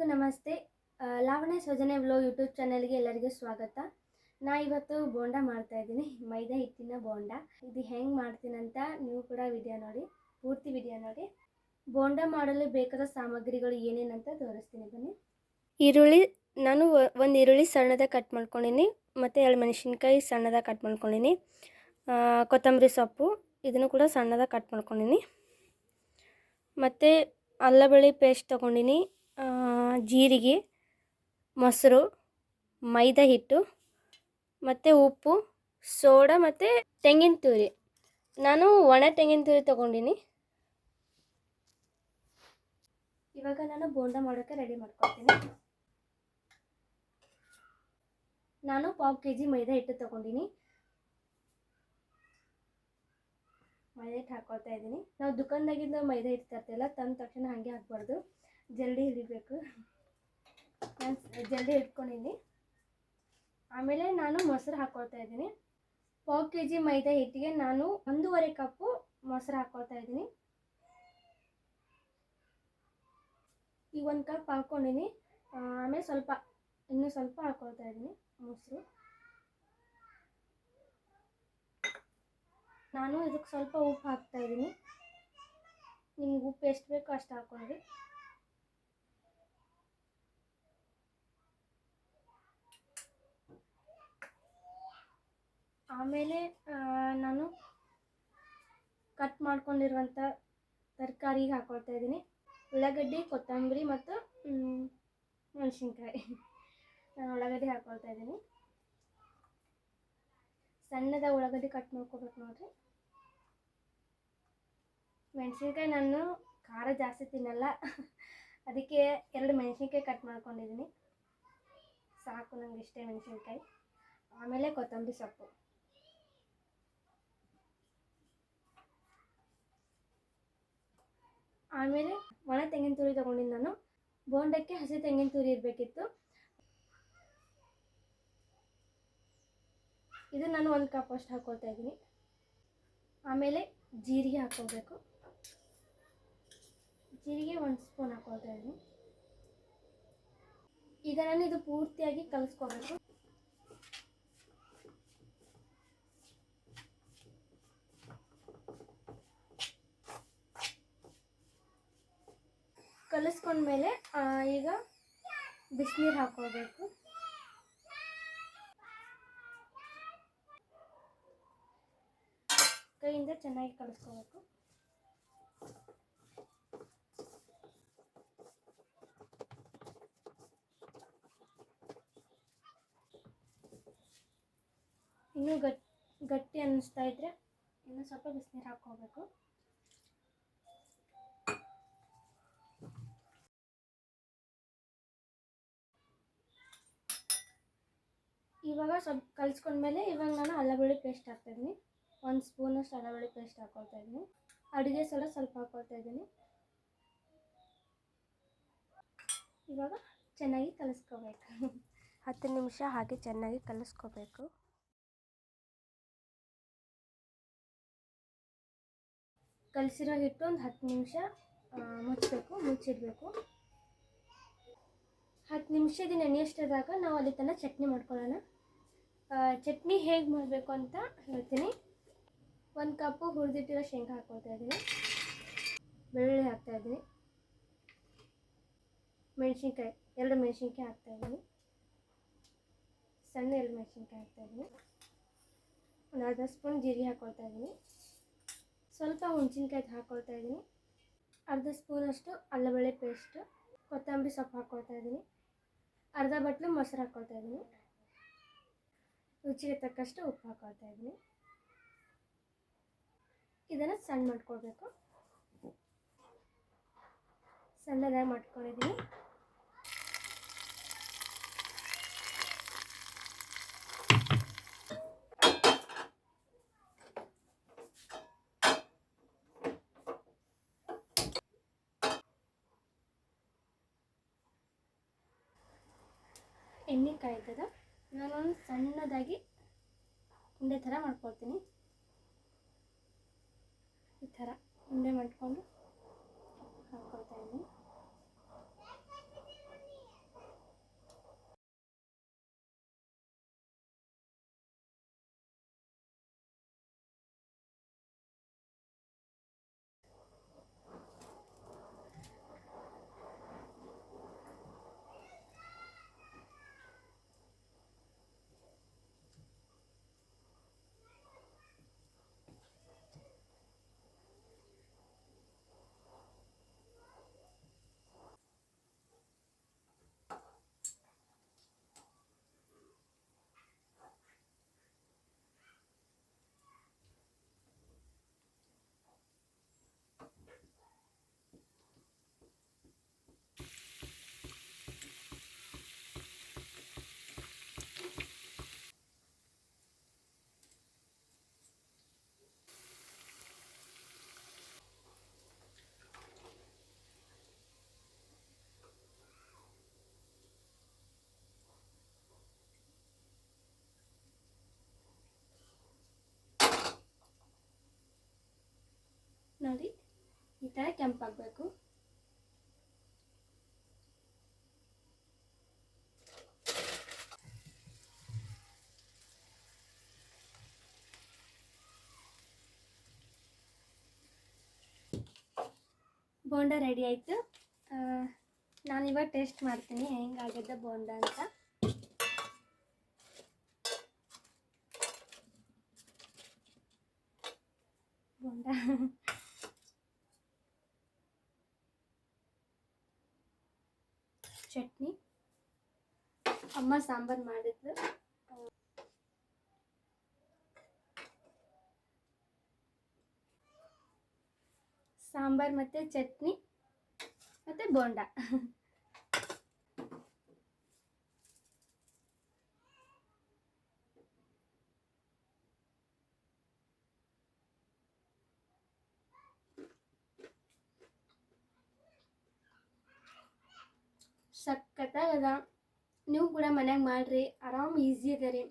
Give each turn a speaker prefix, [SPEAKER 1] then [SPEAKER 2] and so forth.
[SPEAKER 1] ಎಲ್ಲರಿಗೂ ನಮಸ್ತೆ. Lavanya ಸೋಜನೆ blow YouTube ಚಾನಲ್ಗೆ ಎಲ್ಲರಿಗೂ ಸ್ವಾಗತ. ನಾ ಇವತ್ತು ಬೋಂಡ ಮಾಡ್ತಾ ಇದ್ದೀನಿ. ಮೈದಾ ಹಿಟ್ಟಿನ ಬೋಂಡ. ಇದು ಹೆಂಗೆ ಮಾಡ್ತೀನಂತ ನೀವು ಕೂಡ ವಿಡಿಯೋ ನೋಡಿ, ಪೂರ್ತಿ ವಿಡಿಯೋ ನೋಡಿ. ಬೋಂಡ ಮಾಡಲು ಬೇಕಾದ ಸಾಮಗ್ರಿಗಳು ಏನೇನಂತ ತೋರಿಸ್ತೀನಿ. ಬನ್ನಿ. ಈರುಳ್ಳಿ, ನಾನು ಒಂದು ಈರುಳ್ಳಿ ಸಣ್ಣದ ಕಟ್ ಮಾಡ್ಕೊಂಡಿನಿ, ಮತ್ತು ಎರಡು ಮೆಣಸಿನ್ಕಾಯಿ ಸಣ್ಣದ ಕಟ್ ಮಾಡ್ಕೊಂಡಿನಿ. ಕೊತ್ತಂಬರಿ ಸೊಪ್ಪು, ಇದನ್ನು ಕೂಡ ಸಣ್ಣದ ಕಟ್ ಮಾಡ್ಕೊಂಡಿನಿ. ಮತ್ತು ಅಲ್ಲ ಪೇಸ್ಟ್ ತೊಗೊಂಡಿನಿ. ಜೀರಿಗೆ, ಮೊಸರು, ಮೈದಾ ಹಿಟ್ಟು ಮತ್ತು ಉಪ್ಪು, ಸೋಡಾ ಮತ್ತು ತೆಂಗಿನ ತುರಿ. ನಾನು ಒಣ ತೆಂಗಿನ ತುರಿ ತೊಗೊಂಡಿನಿ. ಇವಾಗ ನಾನು ಬೋಂಡ ಮಾಡೋಕ್ಕೆ ರೆಡಿ ಮಾಡ್ಕೊಳ್ತೀನಿ. ನಾನು ಪಾವು ಕೆ ಜಿ ಮೈದಾ ಹಿಟ್ಟು ತೊಗೊಂಡಿನಿ. ಮೈದಾ ಹಿಟ್ಟು ಹಾಕ್ಕೊಳ್ತಾ ಇದ್ದೀನಿ. ನಾವು ದುಕಾನ್ದಾಗಿಂದ ಮೈದಾ ಹಿಟ್ಟು ತರ್ತಿಲ್ಲ ತಂದ ತಕ್ಷಣ ಹಾಗೆ ಹಾಕ್ಬಾರ್ದು. ಜಲ್ದಿ ಹಿಡಿಬೇಕು ನಾನು ಜಲ್ದಿ ಹಿಡ್ಕೊಂಡಿದ್ದೀನಿ ಆಮೇಲೆ ನಾನು ಮೊಸರು ಹಾಕ್ಕೊಳ್ತಾ ಇದ್ದೀನಿ. ಪಾವು ಕೆ ಜಿ ಮೈದಾ ಹಿಟ್ಟಿಗೆ ನಾನು ಒಂದೂವರೆ ಕಪ್ಪು ಮೊಸರು ಹಾಕ್ಕೊಳ್ತಾ ಇದ್ದೀನಿ. ಈಗ ಒಂದು ಕಪ್ ಹಾಕ್ಕೊಂಡಿನಿ ಆಮೇಲೆ ಸ್ವಲ್ಪ, ಇನ್ನೂ ಸ್ವಲ್ಪ ಹಾಕ್ಕೊಳ್ತಾ ಇದ್ದೀನಿ ಮೊಸರು. ನಾನು ಇದಕ್ಕೆ ಸ್ವಲ್ಪ ಉಪ್ಪು ಹಾಕ್ತಾ ಇದ್ದೀನಿ. ನಿಮ್ಗೆ ಉಪ್ಪು ಎಷ್ಟು ಬೇಕೋ ಅಷ್ಟು ಹಾಕ್ಕೊಂಡ್ರಿ ಆಮೇಲೆ ನಾನು ಕಟ್ ಮಾಡ್ಕೊಂಡಿರುವಂಥ ತರಕಾರಿಗೆ ಹಾಕ್ಕೊಳ್ತಾ ಇದ್ದೀನಿ. ಉಳ್ಳಾಗಡ್ಡಿ, ಕೊತ್ತಂಬರಿ ಮತ್ತು ಮೆಣಸಿನ್ಕಾಯಿ. ನಾನು ಉಳ್ಳಾಗಡ್ಡಿ ಹಾಕ್ಕೊಳ್ತಾ ಇದ್ದೀನಿ. ಸಣ್ಣದ ಉಳ್ಳಾಗಡ್ಡಿ ಕಟ್ ಮಾಡ್ಕೋಬೇಕು ನೋಡ್ರಿ. ಮೆಣಸಿನ್ಕಾಯಿ ನಾನು ಖಾರ ಜಾಸ್ತಿ ತಿನ್ನಲ್ಲ. ಅದಕ್ಕೆ ಎರಡು ಮೆಣಸಿನ್ಕಾಯಿ ಕಟ್ ಮಾಡ್ಕೊಂಡಿದ್ದೀನಿ. ಸಾಕು ನನಗೆ ಇಷ್ಟೇ ಮೆಣಸಿನ್ಕಾಯಿ. ಆಮೇಲೆ ಕೊತ್ತಂಬರಿ ಸೊಪ್ಪು. ಆಮೇಲೆ ಒಣ ತೆಂಗಿನ ತುರಿ ತೊಗೊಂಡಿದ್ದು ನಾನು. ಬೋಂಡಕ್ಕೆ ಹಸಿ ತೆಂಗಿನ ತುರಿ ಇರಬೇಕಿತ್ತು. ಇದು ನಾನು ಒಂದು ಕಪ್ ಅಷ್ಟು ಹಾಕೊಳ್ತಾ ಇದ್ದೀನಿ. ಆಮೇಲೆ ಜೀರಿಗೆ ಹಾಕ್ಕೋಬೇಕು ಜೀರಿಗೆ ಒಂದು ಸ್ಪೂನ್ ಹಾಕ್ಕೊಳ್ತಾ ಇದ್ದೀನಿ. ಈಗ ನಾನು ಇದು ಪೂರ್ತಿಯಾಗಿ ಕಲಿಸ್ಕೋಬೇಕು. ಕಲಿಸ್ಕೊಂಡ್ಮೇಲೆ ಮೇಲೆ ಈಗ ಬಿಸಿನೀರು ಹಾಕೋಬೇಕು ಕೈಯಿಂದ ಚೆನ್ನಾಗಿ ಕಲಿಸ್ಕೋಬೇಕು ಇನ್ನೂ ಗಟ್, ಗಟ್ಟಿ ಅನ್ನಿಸ್ತಾ ಇದ್ರೆ ಇನ್ನೂ ಸ್ವಲ್ಪ ಬಿಸಿನೀರು ಹಾಕ್ಕೋಬೇಕು ಇವಾಗ ಸ್ವಲ್ಪ ಕಲಿಸ್ಕೊಂಡ್ಮೇಲೆ ಇವಾಗ ನಾನು ಅಲ್ಲ ಬೆಳ್ಳುಳ್ಳಿ ಪೇಸ್ಟ್ ಹಾಕ್ತಾಯಿದ್ದೀನಿ. ಒಂದು ಸ್ಪೂನಷ್ಟು ಅಲ್ಲ ಬೆಳ್ಳುಳ್ಳಿ ಪೇಸ್ಟ್ ಹಾಕ್ಕೊಳ್ತಾ ಇದ್ದೀನಿ ಅಡುಗೆ ಸಲ ಸ್ವಲ್ಪ ಹಾಕ್ಕೊಳ್ತಾ ಇದ್ದೀನಿ ಇವಾಗ ಚೆನ್ನಾಗಿ ಕಲಿಸ್ಕೋಬೇಕು. ಹತ್ತು ನಿಮಿಷ ಹಾಗೆ ಚೆನ್ನಾಗಿ ಕಲಿಸ್ಕೋಬೇಕು. ಕಲಸಿರೋ ಹಿಟ್ಟು ಒಂದು ಹತ್ತು ನಿಮಿಷ ಮುಚ್ಚಬೇಕು ಮುಚ್ಚಿಡಬೇಕು. ಹತ್ತು ನಿಮಿಷದ ನೆನೆಯಷ್ಟದಾಗ ನಾವು ಅಲ್ಲಿ ತನಕ ಚಟ್ನಿ ಮಾಡ್ಕೊಳ್ಳೋಣ. ಚಟ್ನಿ ಹೇಗೆ ಮಾಡಬೇಕು ಅಂತ ಹೇಳ್ತೀನಿ. ಒಂದು ಕಪ್ಪು ಹುರಿದಿಟ್ಟಿರೋ ಶೇಂಗಾ ಹಾಕ್ಕೊಳ್ತಾ ಇದ್ದೀನಿ. ಬೆಳ್ಳುಳ್ಳಿ ಹಾಕ್ತಾ ಇದ್ದೀನಿ. ಮೆಣಸಿನ್ಕಾಯಿ, ಎರಡು ಮೆಣಸಿನ್ಕಾಯಿ ಹಾಕ್ತಾ ಇದ್ದೀನಿ. ಸಣ್ಣ ಎರಡು ಮೆಣಸಿನ್ಕಾಯಿ ಹಾಕ್ತಾ ಇದ್ದೀನಿ. ಒಂದು ಅರ್ಧ ಸ್ಪೂನ್ ಜೀರಿಗೆ ಹಾಕ್ಕೊಳ್ತಾ ಇದ್ದೀನಿ. ಸ್ವಲ್ಪ ಹುಣಸಿನ್ಕಾಯಿ ಹಾಕ್ಕೊಳ್ತಾ ಇದ್ದೀನಿ. ಅರ್ಧ ಸ್ಪೂನಷ್ಟು ಅಲ್ಲಬಳ್ಳಿ ಪೇಸ್ಟು. ಕೊತ್ತಂಬರಿ ಸೊಪ್ಪು ಹಾಕ್ಕೊಳ್ತಾ ಇದ್ದೀನಿ. ಅರ್ಧ ಬಟ್ಲು ಮೊಸರು ಹಾಕ್ಕೊಳ್ತಾ ಇದ್ದೀನಿ. ರುಚಿಗೆ ತಕ್ಕಷ್ಟು ಉಪ್ಪು ಹಾಕೊಳ್ತಾ ಇದ್ದೀನಿ. ಇದನ್ನು ಸಣ್ಣ ಮಾಡ್ಕೊಳ್ಬೇಕು. ಸಣ್ಣದಾಗಿ ಮಾಡ್ಕೊಂಡಿದ್ದೀನಿ. ಎಣ್ಣೆ ಕಾಯ್ತದ ನಾನೊಂದು ಸಣ್ಣದಾಗಿ ಉಂಡೆ ಥರ ಮಾಡ್ಕೊಳ್ತೀನಿ. ಈ ಥರ ಉಂಡೆ ಮಾಡ್ಕೊಂಡು ಹಾಕ್ಕೊಳ್ತಾ ಇದ್ದೀನಿ ನೋಡಿ ಈ ಥರ ಕೆಂಪಾಗಬೇಕು. ಬೋಂಡ ರೆಡಿ ಆಯಿತು. ನಾನಿವಾಗ ಟೇಸ್ಟ್ ಮಾಡ್ತೀನಿ ಹೆಂಗಾಗಿದೆ ಬೋಂಡ ಅಂತ. ಬೋಂಡ. ಚಟ್ನಿ. ಅಮ್ಮ ಸಾಂಬಾರು ಮಾಡಿದ್ರು ಸಾಂಬಾರು ಮತ್ತು ಚಟ್ನಿ ಮತ್ತು ಬೋಂಡ. ಸಖತ್ತಾಗದ ನೀವು ಕೂಡ ಮನ್ಯಾಗ ಮಾಡ್ರಿ. ಆರಾಮ್ ಈಸಿ ಅದ ರೀ.